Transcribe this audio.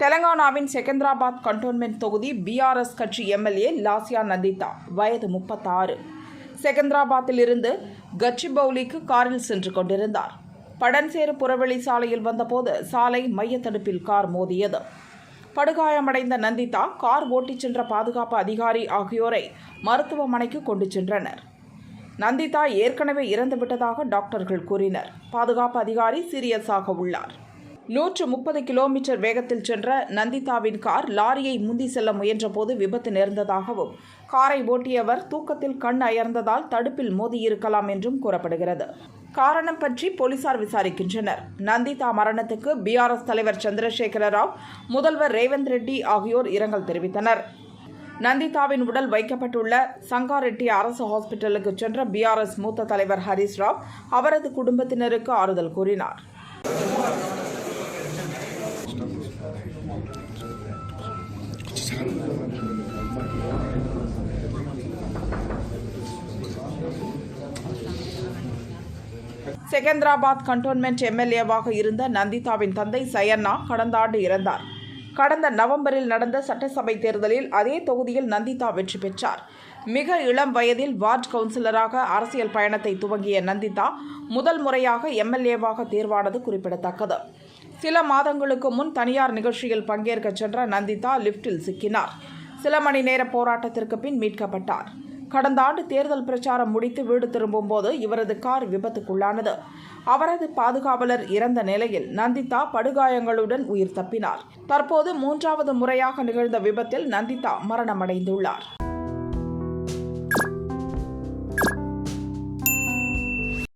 தெலங்கானாவின் Secunderabad cantonment தொகுதி BRS கட்சி MLA Lasya Nanditha வயது முப்பத்தாறு. செகந்திராபாத்திலிருந்து கச்சிபவுலிக்கு காரில் சென்று கொண்டிருந்தார். படன்சேரு புறவெளி சாலையில் வந்தபோது சாலை மையத்தடுப்பில் கார் மோதியது. படுகாயமடைந்த நந்திதா கார் ஓட்டிச் சென்ற பாதுகாப்பு அதிகாரி ஆகியோரை மருத்துவமனைக்கு கொண்டு சென்றனர். நந்திதா ஏற்கனவே இறந்துவிட்டதாக டாக்டர்கள் கூறினர். பாதுகாப்பு அதிகாரி சீரியஸாக உள்ளார். நூற்று முப்பது கிலோமீட்டர் வேகத்தில் சென்ற நந்திதாவின் கார் லாரியை முந்தி செல்ல முயன்றபோது விபத்து நேர்ந்ததாகவும் காரை ஓட்டியவர் தூக்கத்தில் கண் அயர்ந்ததால் தடுப்பில் மோதியிருக்கலாம் என்றும் கூறப்படுகிறது. காரணம் பற்றி போலீசார் விசாரிக்கின்றனர். நந்திதா மரணத்துக்கு பிஆர்எஸ் தலைவர் சந்திரசேகர ராவ் முதல்வர் ரேவந்த் ரெட்டி ஆகியோர் இரங்கல் தெரிவித்தனர். நந்திதாவின் உடல் வைக்கப்பட்டுள்ள சங்காரெட்டி அரசு ஹாஸ்பிட்டலுக்கு சென்ற பிஆர்எஸ் மூத்த தலைவர் ஹரிஸ் ராவ் அவரது குடும்பத்தினருக்கு ஆறுதல் கூறினார். செகந்திராபாத் கண்டோன்மெண்ட் எம்எல்ஏவாக இருந்த நந்திதாவின் தந்தை சயன்னா கடந்த ஆண்டு இறந்தார். கடந்த நவம்பரில் நடந்த சட்டசபை தேர்தலில் அதே தொகுதியில் நந்திதா வெற்றி பெற்றார். மிக இளம் வயதில் வார்டு கவுன்சிலராக அரசியல் பயணத்தை துவங்கிய நந்திதா முதல் முறையாக எம்எல்ஏவாக தேர்வானது குறிப்பிடத்தக்கது. சில மாதங்களுக்கு முன் தனியார் நிகழ்ச்சியில் பங்கேற்க சென்ற நந்திதா லிப்டில் சிக்கினார். சில மணி நேர போராட்டத்திற்கு பின் மீட்கப்பட்டார். கடந்த ஆண்டு தேர்தல் பிரச்சாரம் முடித்து வீடு திரும்பும்போது இவரது கார் விபத்துக்குள்ளானது. அவரது பாதுகாவலர் இறந்த நிலையில் நந்திதா படுகாயங்களுடன் உயிர் தப்பினார். தற்போது மூன்றாவது முறையாக நிகழ்ந்த விபத்தில் நந்திதா மரணமடைந்துள்ளார்.